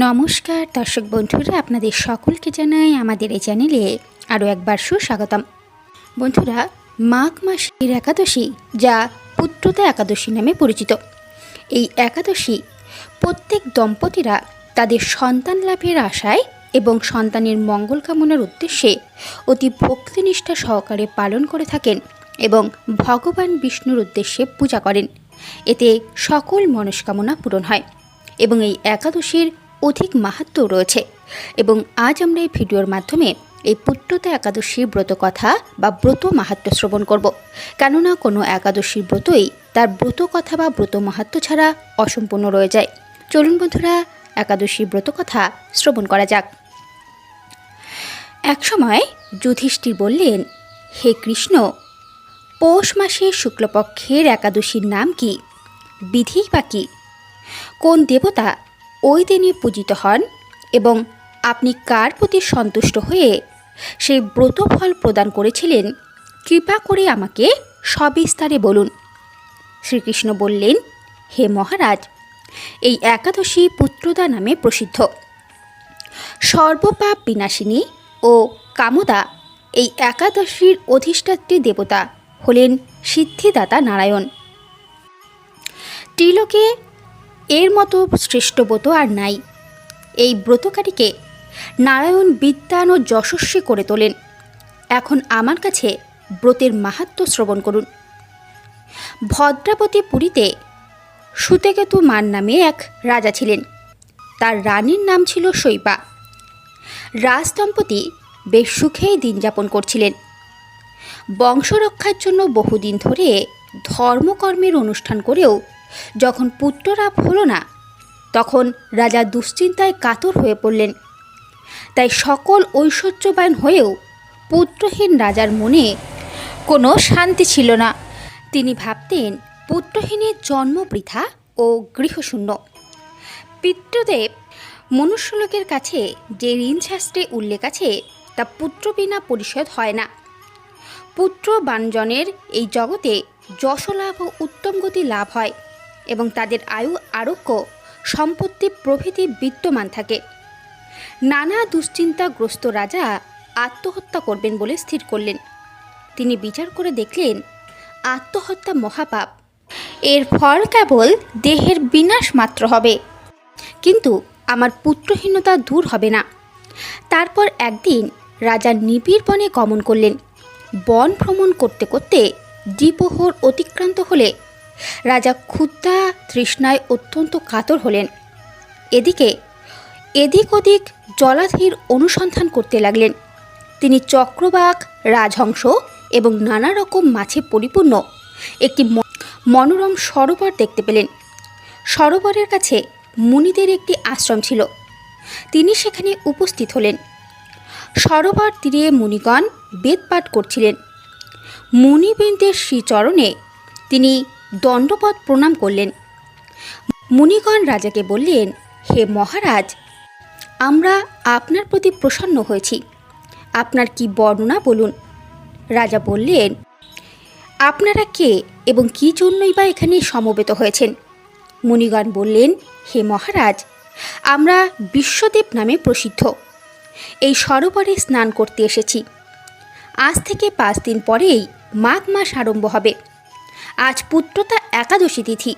নমস্কার, দর্শক বন্ধুরা, আপনাদের সকলকে জানাই আমাদের এই চ্যানেলে আরও একবার সুস্বাগতম। বন্ধুরা, মাঘ মাসের একাদশী, যা পুত্রতা একাদশী নামে পরিচিত। এই একাদশী প্রত্যেক দম্পতিরা তাদের সন্তান লাভের আশায় এবং সন্তানের মঙ্গল কামনার উদ্দেশ্যে অতি ভক্তিনিষ্ঠা সহকারে পালন করে থাকেন এবং ভগবান বিষ্ণুর উদ্দেশ্যে পূজা করেন। এতে সকল মনস্কামনা পূরণ হয় এবং এই একাদশীর অধিক মাহাত্ম রয়েছে। এবং আজ আমরা এই ভিডিওর মাধ্যমে এই পুত্রতা একাদশীর ব্রত কথা বা ব্রত মাহাত্ম্য শ্রবণ করব। কেননা কোনো একাদশীর ব্রতই তার ব্রত কথা বা ব্রত মাহাত্ম্য ছাড়া অসম্পূর্ণ রয়ে যায়। চলুন বন্ধুরা, একাদশী ব্রত কথা শ্রবণ করা যাক। একসময় যুধিষ্ঠির বললেন, হে কৃষ্ণ, পৌষ মাসের শুক্লপক্ষের একাদশীর নাম কি? বিধি বা কী? কোন দেবতা ওই দিনে পূজিত হন এবং আপনি কার প্রতি সন্তুষ্ট হয়ে সেই ব্রতফল প্রদান করেছিলেন, কৃপা করে আমাকে সবিস্তারে বলুন। শ্রীকৃষ্ণ বললেন, হে মহারাজ, এই একাদশী পুত্রদা নামে প্রসিদ্ধ। সর্বপাপ বিনাশিনী ও কামদা এই একাদশীর অধিষ্ঠাত্রী দেবতা হলেন সিদ্ধিদাতা নারায়ণ। ত্রিলোকে এর মতো শ্রেষ্ঠ ব্রত আর নাই। এই ব্রতকারীকে নারায়ণ বিদ্যান ও যশস্বী করে তোলেন। এখন আমার কাছে ব্রতের মাহাত্ম শ্রবণ করুন। ভদ্রাবতী পুরীতে সুতেকেতু মান নামে এক রাজা ছিলেন। তার রানীর নাম ছিল শৈবা রাজদম্পতি বেশ সুখেই দিন যাপন করছিলেন। বংশরক্ষার জন্য বহুদিন ধরে ধর্মকর্মের অনুষ্ঠান করেও যখন পুত্রলাভ হলো না, তখন রাজা দুশ্চিন্তায় কাতর হয়ে পড়লেন। তাই সকল ঐশ্বর্যবান হয়েও পুত্রহীন রাজার মনে কোনো শান্তি ছিল না। তিনি ভাবতেন পুত্রহীনের জন্ম বৃথা ও গৃহশূন্য। পিতৃদেব মনুষ্যলোকের কাছে যে ঋণ শাস্ত্রে উল্লেখ আছে, তা পুত্র বিনা পরিশোধ হয় না। পুত্র বানজনের এই জগতে যশলাভ ও উত্তম গতি লাভ হয়। এবং তাদের আয়ু আরোগ্য সম্পত্তি প্রভৃতি বিদ্যমান থাকে। নানা দুশ্চিন্তাগ্রস্ত রাজা আত্মহত্যা করবেন বলে স্থির করলেন। তিনি বিচার করে দেখলেন, আত্মহত্যা মহাপাপ। এর ফল কেবল দেহের বিনাশ মাত্র হবে। কিন্তু আমার পুত্রহীনতা দূর হবে না। তারপর একদিন রাজা নিবিড় বনে গমন করলেন। বন ভ্রমণ করতে করতে দ্বিপ্রহর অতিক্রান্ত হলে রাজা ক্ষুদ্রা তৃষ্ণায় অত্যন্ত কাতর হলেন। এদিকে, এদিক ওদিক জলাধির অনুসন্ধান করতে লাগলেন। তিনি চক্রবাক, রাজহংস এবং নানা রকম মাছে পরিপূর্ণ একটি মনোরম সরোবর দেখতে পেলেন। সরোবরের কাছে মুনিদের একটি আশ্রম ছিল। তিনি সেখানে উপস্থিত হলেন। সরোবর তীরে মুনিগণ বেদপাঠ করছিলেন। মুনিবৃন্দের শ্রীচরণে তিনি দণ্ডপদ প্রণাম করলেন। মুনিগণ রাজাকে বললেন, হে মহারাজ, আমরা আপনার প্রতি প্রসন্ন হয়েছি। আপনার কি বর্ণনা বলুন? রাজা বললেন, আপনারা কে এবং কী জন্যই বা এখানে সমবেত হয়েছেন? মুনিগণ বললেন, হে মহারাজ, আমরা বিশ্বদেব নামে প্রসিদ্ধ। এই সরোবরে স্নান করতে এসেছি। আজ থেকে পাঁচ দিন পরেই মাঘ মাস আরম্ভ হবে। আজ পুত্রতা একাদশী তিথি।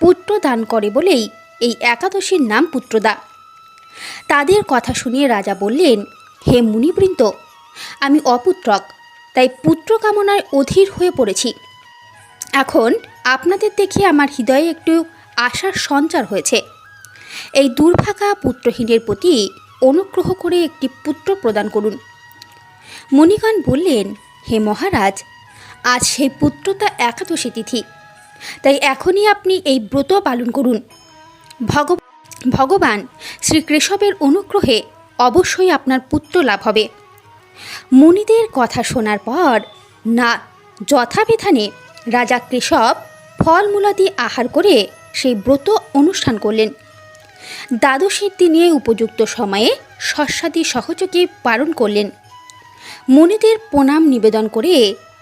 পুত্র দান করে বলেই এই একাদশীর নাম পুত্রদা। তাদের কথা শুনিয়ে রাজা বললেন, হে মুনিবৃন্দ, আমি অপুত্রক, তাই পুত্র কামনায় অধীর হয়ে পড়েছি। এখন আপনাদের দেখে আমার হৃদয়ে একটু আশার সঞ্চার হয়েছে। এই দুর্ভাগা পুত্রহীনের প্রতি অনুগ্রহ করে একটি পুত্র প্রদান করুন। মণিগণ বললেন, হে মহারাজ আজ সেই পুত্রতা একাদশী তিথি। তাই এখনই আপনি এই ব্রত পালন করুন। ভগ ভগবান শ্রীকেশবের অনুগ্রহে অবশ্যই আপনার পুত্র লাভ হবে। মুনিদের কথা শোনার পর না, যথাবিধানে রাজা কেশব ফলমূলাদি আহার করে সেই ব্রত অনুষ্ঠান করলেন। দ্বাদশীর দিনে উপযুক্ত সময়ে শস্যাদি সহযোগে পালন করলেন। মুনিদের প্রণাম নিবেদন করে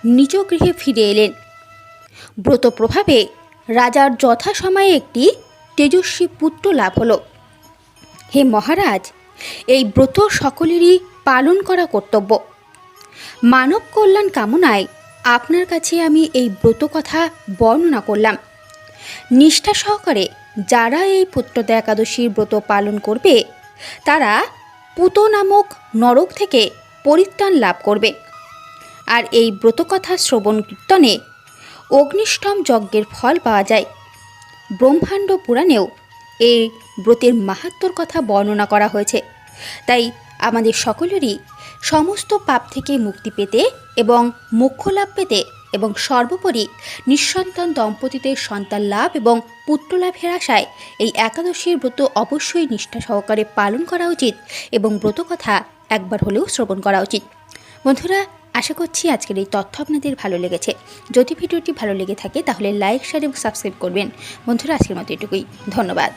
নিজ গৃহে ফিরে এলেন। ব্রত প্রভাবে রাজার যথাসময়ে একটি তেজস্বী পুত্র লাভ হলো। হে মহারাজ, এই ব্রত সকলেরই পালন করা কর্তব্য। মানব কল্যাণ কামনায় আপনার কাছে আমি এই ব্রত কথা বর্ণনা করলাম। নিষ্ঠা সহকারে যারা এই পুত্রদা একাদশীর ব্রত পালন করবে, তারা পুত নামক নরক থেকে পরিত্রাণ লাভ করবে। আর এই ব্রতকথা শ্রবণ কীর্তনে অগ্নিষ্টম যজ্ঞের ফল পাওয়া যায়। ব্রহ্মাণ্ড পুরাণেও এই ব্রতের মাহাত্ম্যর কথা বর্ণনা করা হয়েছে। তাই আমাদের সকলেরই সমস্ত পাপ থেকে মুক্তি পেতে এবং মোক্ষ লাভ পেতে এবং সর্বোপরি নিঃসন্তান দম্পতিদের সন্তান লাভ এবং পুত্রলাভের আশায় এই একাদশীর ব্রত অবশ্যই নিষ্ঠা সহকারে পালন করা উচিত এবং ব্রত কথা একবার হলেও শ্রবণ করা উচিত। বন্ধুরা আশা করছি আজকের এই তথ্য আপনাদের ভালো লেগেছে। যদি ভিডিওটি ভালো লেগে থাকে তাহলে লাইক শেয়ার এবং সাবস্ক্রাইব করবেন। বন্ধুরা, আজকের মতো এটুকুই। ধন্যবাদ।